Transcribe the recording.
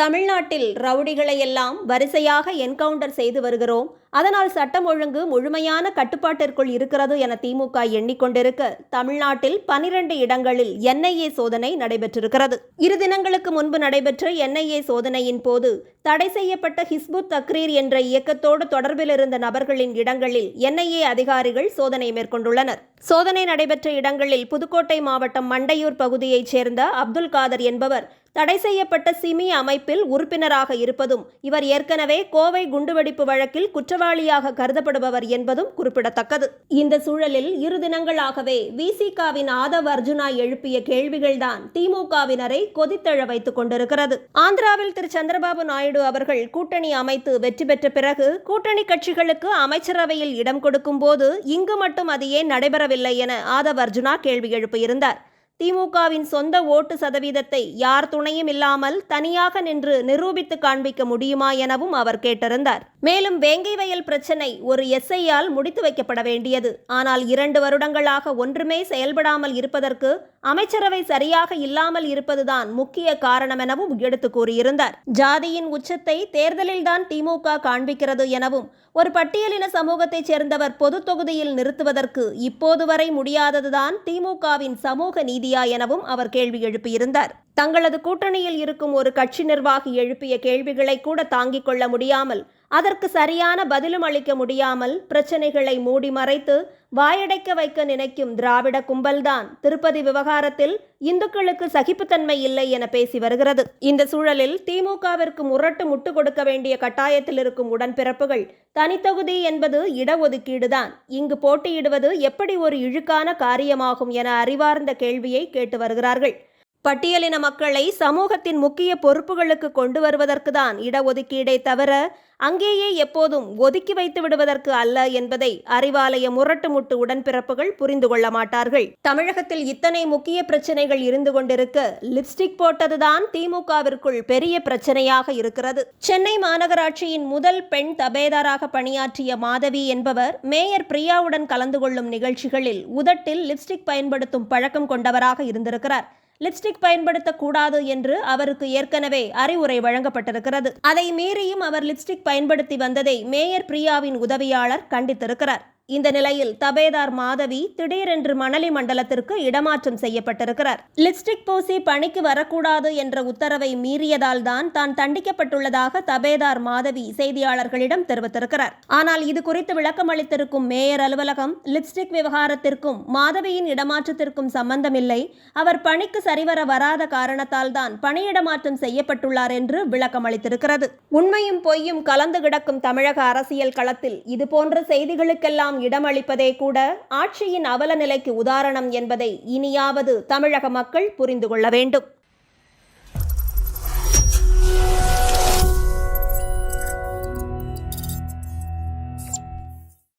தமிழ்நாட்டில் ரவுடிகளை எல்லாம் வரிசையாக என்கவுண்டர் செய்து வருகிறோம். அதனால் சட்டம் ஒழுங்கு முழுமையான கட்டுப்பாட்டிற்குள் இருக்கிறது என திமுக எண்ணிக்கொண்டிருக்க. தமிழ்நாட்டில் பனிரெண்டு இடங்களில் என்ஐஏ சோதனை நடைபெற்றிருக்கிறது. இரு தினங்களுக்கு முன்பு நடைபெற்ற என்ஐஏ சோதனையின் போது தடை செய்யப்பட்ட ஹிஸ்புத் தக்ரீர் என்ற இயக்கத்தோடு தொடர்பில் இருந்த நபர்களின் இடங்களில் என்ஐஏ அதிகாரிகள் சோதனை மேற்கொண்டுள்ளனர். சோதனை நடைபெற்ற இடங்களில் புதுக்கோட்டை மாவட்டம் மண்டையூர் பகுதியைச் சேர்ந்த அப்துல் காதர் என்பவர் தடை செய்யப்பட்ட சிமி அமைப்பில் உறுப்பினராக இருப்பதும் இவர் ஏற்கனவே கோவை குண்டுவெடிப்பு வழக்கில் குற்றவாளியாக கருதப்படுபவர் என்பதும் குறிப்பிடத்தக்கது. இந்த சூழலில் இரு தினங்களாகவே விசிகாவின் ஆதவ் அர்ஜுனா எழுப்பிய கேள்விகள்தான் திமுகவினரை கொதித்தழ வைத்துக் கொண்டிருக்கிறது. ஆந்திராவில் திரு சந்திரபாபு நாயுடு அவர்கள் கூட்டணி அமைத்து வெற்றி பெற்ற பிறகு கூட்டணி கட்சிகளுக்கு அமைச்சரவையில் இடம் கொடுக்கும் போது இங்கு மட்டும் அது ஏன் நடைபெறவில்லை என ஆதவ் அர்ஜுனா கேள்வி எழுப்பியிருந்தார். திமுகவின் சொந்த ஓட்டு சதவீதத்தை யார் துணையும் இல்லாமல் தனியாக நின்று நிரூபித்து காண்பிக்க முடியுமா எனவும் அவர் கேட்டிருந்தார். மேலும் வேங்கை வயல் பிரச்சனை ஒரு எஸ்ஐயால் முடித்து வைக்கப்பட வேண்டியது. ஆனால் இரண்டு வருடங்களாக ஒன்றுமே செயல்படாமல் இருப்பதற்கு அமைச்சரவை சரியாக இல்லாமல் இருப்பதுதான் முக்கிய காரணம் எனவும் எடுத்து கூறியிருந்தார். ஜாதியின் உச்சத்தை தேர்தலில்தான் திமுக காண்பிக்கிறது எனவும் ஒரு பட்டியலின சமூகத்தைச் சேர்ந்தவர் பொது தொகுதியில் நிறுத்துவதற்கு இப்போது வரை முடியாததுதான் திமுகவின் சமூக நீதியா எனவும் அவர் கேள்வி எழுப்பியிருந்தார். தங்களது கூட்டணியில் இருக்கும் ஒரு கட்சி நிர்வாகி எழுப்பிய கேள்விகளை கூட தாங்கிக் கொள்ள முடியாமல் அதற்கு சரியான பதிலும் அளிக்க முடியாமல் பிரச்சனைகளை மூடி மறைத்து வாயடைக்க வைக்க நினைக்கும் திராவிட கும்பல்தான். திருப்பதி விவகாரத்தில் இந்துக்களுக்கு சகிப்புத்தன்மை இல்லை என பேசி வருகிறது. இந்த சூழலில் திமுகவிற்கு முரட்டு முட்டு கொடுக்க வேண்டிய கட்டாயத்தில் இருக்கும் உடன்பிறப்புகள் தனித்தொகுதி என்பது இடஒதுக்கீடுதான். இங்கு போட்டியிடுவது எப்படி ஒரு இழுக்கான காரியமாகும் என அறிவார்ந்த கேள்வியை கேட்டு வருகிறார்கள். பட்டியலின மக்களை சமூகத்தின் முக்கிய பொறுப்புகளுக்கு கொண்டு வருவதற்கு தான் இடஒதுக்கீடை தவிர அங்கேயே எப்போதும் ஒதுக்கி வைத்து விடுவதற்கு அல்ல என்பதை அறிவாலய முரட்டு முட்டு உடன்பிறப்புகள் புரிந்து கொள்ள மாட்டார்கள். தமிழகத்தில் இத்தனை முக்கிய பிரச்சனைகள் இருந்து கொண்டிருக்க லிப்ஸ்டிக் போட்டதுதான் திமுகவிற்குள் பெரிய பிரச்சனையாக இருக்கிறது. சென்னை மாநகராட்சியின் முதல் பெண் தபேதாராக பணியாற்றிய மாதவி என்பவர் மேயர் பிரியாவுடன் கலந்து கொள்ளும் நிகழ்ச்சிகளில் உதட்டில் லிப்ஸ்டிக் பயன்படுத்தும் பழக்கம் கொண்டவராக இருந்திருக்கிறார். லிப்ஸ்டிக் பயன்படுத்தக்கூடாது என்று அவருக்கு ஏற்கனவே அறிவுரை வழங்கப்பட்டிருக்கிறது. அதை மீறியும் அவர் லிப்ஸ்டிக் பயன்படுத்தி வந்ததை மேயர் பிரியாவின் உதவியாளர் கண்டித்திருக்கிறார். இந்த நிலையில் தபேதார் மாதவி திடீரென்று மணலி மண்டலத்திற்கு இடமாற்றம் செய்யப்பட்டிருக்கிறார். லிப்ஸ்டிக் பூசி பணிக்கு வரக்கூடாது என்ற உத்தரவை மீறியதால் தான் தான் தண்டிக்கப்பட்டுள்ளதாக தபேதார் மாதவி செய்தியாளர்களிடம் தெரிவித்திருக்கிறார். ஆனால் இது குறித்து விளக்கம் அளித்திருக்கும் மேயர் அலுவலகம் லிப்ஸ்டிக் விவகாரத்திற்கும் மாதவியின் இடமாற்றத்திற்கும் சம்பந்தமில்லை. அவர் பணிக்கு சரிவர வராத காரணத்தால் தான் பணியிடமாற்றம் செய்யப்பட்டுள்ளார் என்று விளக்கம் அளித்திருக்கிறது. உண்மையும் பொய்யும் கலந்து கிடக்கும் தமிழக அரசியல் களத்தில் இதுபோன்ற செய்திகளுக்கெல்லாம் இடமளிப்பதே கூட ஆட்சியின் அவல நிலைக்கு உதாரணம் என்பதை இனியாவது தமிழக மக்கள் புரிந்து கொள்ள வேண்டும்.